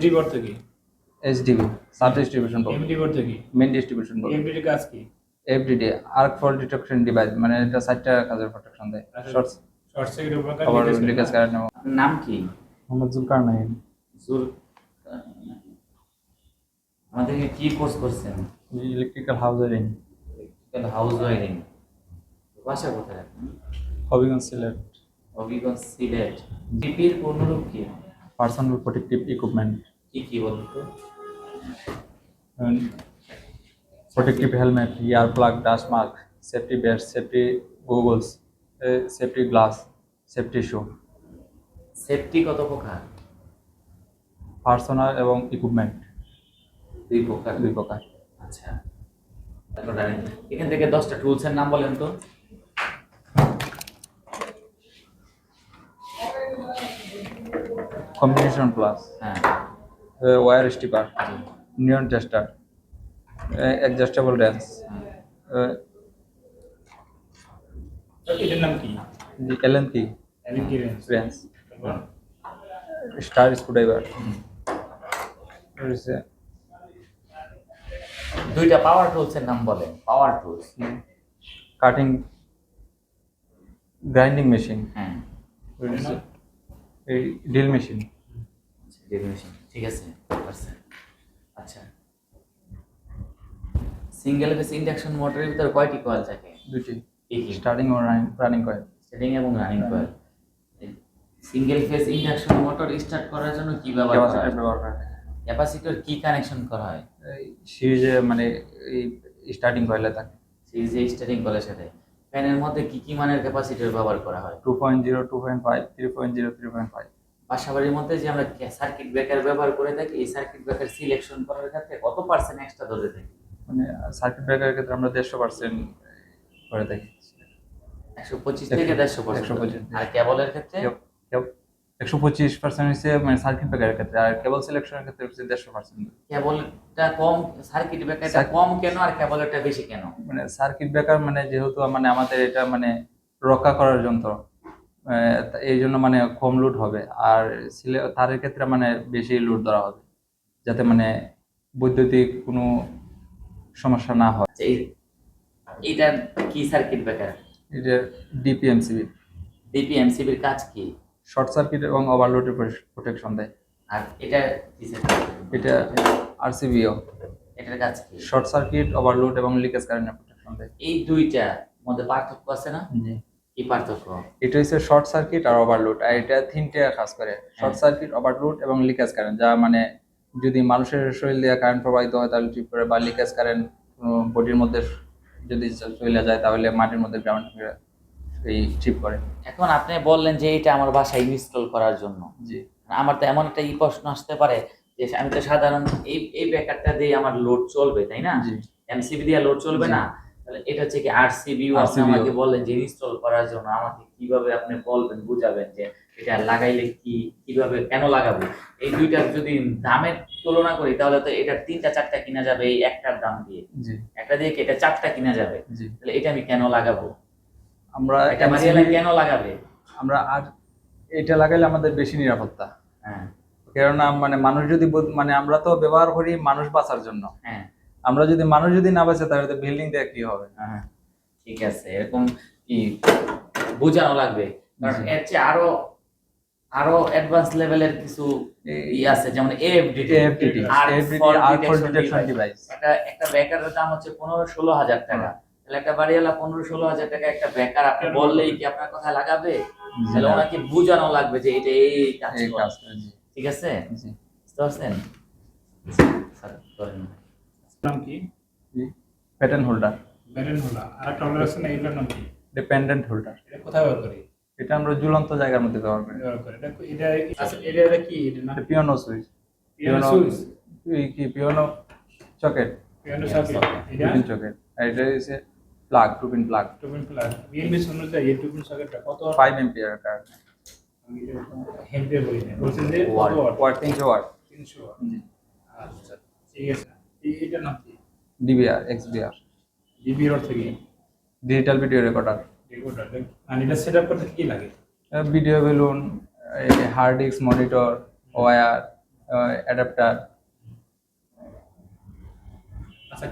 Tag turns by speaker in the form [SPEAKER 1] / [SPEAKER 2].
[SPEAKER 1] SD board থেকে?
[SPEAKER 2] HDB sub distribution
[SPEAKER 1] MD board থেকে?
[SPEAKER 2] Main distribution
[SPEAKER 1] এমডির কাজ কি?
[SPEAKER 2] FDD arc fault detection device মানে এটা সাতটা কাজের প্রোটেকশন দেয়।
[SPEAKER 1] আচ্ছা।
[SPEAKER 2] শর্টস
[SPEAKER 1] শর্ট সার্কিট উপকার
[SPEAKER 2] আবার লিকেজ কারেন্ট এবং
[SPEAKER 3] নাম কি?
[SPEAKER 2] মোহাম্মদ জুলকার নাইন
[SPEAKER 3] জুল আমাদেরকে কি কোর্স করছেন?
[SPEAKER 2] Electrical house wiring
[SPEAKER 3] house wiring বাসা কোথায়
[SPEAKER 2] হবিগঞ্জ সিলেট।
[SPEAKER 3] হবিগঞ্জ সিলেট। টিপির পূর্ণরূপ কি?
[SPEAKER 2] পার্সোনাল প্রোটেক্টিভ ইকুইপমেন্ট
[SPEAKER 3] কি কি বলতো?
[SPEAKER 2] Protective helmet ear plug dust mask safety belt safety goggles safety glass safety shoe
[SPEAKER 3] safety কত প্রকার?
[SPEAKER 2] পার্সোনাল এবং ইকুইপমেন্ট
[SPEAKER 3] দুই প্রকার।
[SPEAKER 2] দুই প্রকার।
[SPEAKER 3] আচ্ছা। এখান থেকে দশটা টুলসের নাম বলেন তো।
[SPEAKER 2] কম্বিনেশন প্লাস
[SPEAKER 3] হ্যাঁ।
[SPEAKER 2] Wire stripper neon tester adjustable dance
[SPEAKER 1] এটার নাম কি?
[SPEAKER 2] এলএনটি
[SPEAKER 1] এমন কি রেঞ্জ
[SPEAKER 2] রেঞ্জ স্টার স্ক্রুড্রাইভার
[SPEAKER 3] দুইটা পাওয়ার টুলসের নাম বলেন power tools
[SPEAKER 2] cutting grinding machine
[SPEAKER 3] হ্যাঁ।
[SPEAKER 2] এই ড্রিল মেশিন।
[SPEAKER 3] ডেফিনেশন ঠিক আছে পারছেন। আচ্ছা। সিঙ্গেল ফেস ইন্ডাকশন মোটরের ভিতরে কয়টি কয়েল থাকে?
[SPEAKER 2] দুটি স্টার্টিং ও রানিং কয়েল
[SPEAKER 3] সেটিং এবং running coil single phase induction motor start করার জন্য কি ব্যবহার করা হয়। ক্যাপাসিটর কি কানেকশন করা হয়?
[SPEAKER 2] সিরিজে মানে এই স্টার্টিং কয়েলে থাকে।
[SPEAKER 3] সিরিজে স্টার্টিং করার সাথে। ফ্যানের মধ্যে কি কি মানের ক্যাপাসিটর ব্যবহার করা হয়?
[SPEAKER 2] Two point zero two point five three point zero three point five
[SPEAKER 3] বাসাবাড়ির মধ্যে যে আমরা সার্কিট ব্রেকার ব্যবহার করে থাকি এই সার্কিট ব্রেকার সিলেকশন করার ক্ষেত্রে কত পার্সেন্ট এক্সট্রা ধরে থাকি?
[SPEAKER 2] মানে সার্কিট ব্রেকারের ক্ষেত্রে আমরা দেড়শো পার্সেন্ট করে থাকি।
[SPEAKER 3] একশো পঁচিশ থেকে দেড়শো পার্সেন্ট আর কেবলের ক্ষেত্রে?
[SPEAKER 2] একশো পঁচিশ পার্সেন্ট হচ্ছে মানে সার্কিট ব্রেকারের ক্ষেত্রে আর কেবল সিলেকশনের ক্ষেত্রে হচ্ছে দেড়শো পার্সেন্ট
[SPEAKER 3] কেবলটা কম সার্কিট ব্রেকারটা কম কেন আর কেবলেরটা বেশি কেন?
[SPEAKER 2] মানে সার্কিট ব্রেকার মানে যেহেতু মানে আমাদের এটা মানে রক্ষা করার যন্ত্র এই জন্য মানে কম লোড হবে আর সিলে- তারের ক্ষেত্রে মানে বেশি লোড ধরা হবে যাতে মানে বৈদ্যুতিক কোনো সমস্যা না হয়।
[SPEAKER 3] আচ্ছা, এইটা কি সার্কিট ব্রেকার
[SPEAKER 2] এটা ডিপিএমসিবি
[SPEAKER 3] ডিপিএমসিবির কাজ কি?
[SPEAKER 2] শর্ট সার্কিট এবং ওভারলোডের প্রোটেকশন দেয়।
[SPEAKER 3] আর এটা
[SPEAKER 2] এটা আরসিবিও
[SPEAKER 3] এটার কাজ কি?
[SPEAKER 2] শর্ট সার্কিট ওভারলোড এবং লিকেজ কারেন্টের প্রোটেকশন দেয়।
[SPEAKER 3] এই দুইটা মধ্যে পার্থক্য আছে না?
[SPEAKER 2] জি।
[SPEAKER 3] কি পার্থক্য?
[SPEAKER 2] এটা হচ্ছে শর্ট সার্কিট আর ওভারলোড আর এটা তিনটে কাজ করে। শর্ট সার্কিট ওভারলোড এবং লিকেজ কারেন্ট যা মানে যদি মানুষের শরীর দিয়ে কারেন্ট প্রবাহিত হয় তাহলে ট্রিপ করে বা লিকেজ কারেন্ট বডির মধ্যে যদি চলে যায় তাহলে মাটির মধ্যে গ্রাউন্ড এই ট্রিপ করে।
[SPEAKER 3] এখন আপনি বললেন যে এটা আমার বাসায় ইনস্টল করার জন্য।
[SPEAKER 2] জি।
[SPEAKER 3] আমার তো এমন একটা ই প্রশ্ন আসতে পারে যে আমি তো সাধারণ এই এই ব্যাকারটা দিয়ে আমার লোড চলবে তাই না? এমসিবি দিয়ে লোড চলবে না? তাহলে এটা হচ্ছে কি আরসিবিও আপনি আমাকে বললেন যে ইনস্টল করার জন্য। আমাকে কীভাবে আপনি বলবেন বুঝাবেন যে এটা লাগাইলে কি কীভাবে কেন লাগাবো? এই দুইটার যদি দামের তুলনা করি তাহলে তো এটা তিনটা চারটা কিনা যাবে এই একটার দাম দিয়ে। একটা দিয়ে কি এটা চারটা কিনা যাবে? তাহলে এটা আমি কেন লাগাবো?
[SPEAKER 2] আমরা
[SPEAKER 3] এটা কেন লাগাবে?
[SPEAKER 2] আমরা আর এটা লাগাইলে আমাদের বেশি নিরাপত্তা।
[SPEAKER 3] হ্যাঁ।
[SPEAKER 2] কেননা মানে মানুষ যদি মানে আমরা তো ব্যবহার করি মানুষ বাঁচার জন্য।
[SPEAKER 3] হ্যাঁ।
[SPEAKER 2] আমরা যদি মানুষ যদি না বাঁচে তাহলে তো বিল্ডিং দিয়ে কি হবে?
[SPEAKER 3] হ্যাঁ, ঠিক আছে। এরকম কি বোঝানো লাগবে? কারণ এর চেয়ে আরও আরও অ্যাডভান্স লেভেলের কিছু ই আছে যেমন এএফডিটি
[SPEAKER 2] AFDD, AFDD, arc fault detection device।
[SPEAKER 3] একটা ব্যাকারের দাম হচ্ছে পনেরো ষোলো হাজার টাকা। তাহলে একটা বাড়িওয়ালা পনেরো ষোলো হাজার টাকা একটা বেকার আপনি বললেই কি আপনার কথা লাগাবে? তাহলে ওনাকে বোঝানো লাগবে যে এটা এই কাজ ঠিক আছে? বুঝতে পারছেন?
[SPEAKER 1] নাম কি?
[SPEAKER 2] প্যাটার্ন হোল্ডার
[SPEAKER 1] ব্যারেন হলা আর একটা আছে না এগুলোর নাম কি?
[SPEAKER 2] ডিপেন্ডেন্ট হোল্ডার
[SPEAKER 1] এটা কোথায় ব্যবহার করি?
[SPEAKER 2] এটা আমরা ঝুলন্ত জায়গার মধ্যে ব্যবহার করি।
[SPEAKER 1] এটা এটা আচ্ছা এটা এটা কি? এটা
[SPEAKER 2] পিওনো সুইচ।
[SPEAKER 1] Piano switch.
[SPEAKER 2] কি পিওনো সকেট
[SPEAKER 1] পিয়ানো সার্কিট এটা?
[SPEAKER 2] আর এটা হচ্ছে plug two pin plug
[SPEAKER 1] two pin plug BMB শুনলে এই টু পিন সকেটটা কত?
[SPEAKER 2] 5 एंपিয়ার কার
[SPEAKER 1] আমি এম্পিয়ার বলি না বলছেন যে কত ওয়াট
[SPEAKER 2] 300 ওয়াট
[SPEAKER 1] 300 ওয়াট আচ্ছা ঠিক আছে। এটা নাম কি?
[SPEAKER 2] DBR XBR
[SPEAKER 1] DBR
[SPEAKER 2] digital video recorder
[SPEAKER 1] recorder মানে এটা সেটআপ করতে কি লাগে?
[SPEAKER 2] Video balun hard disk monitor wire adapter আচ্ছা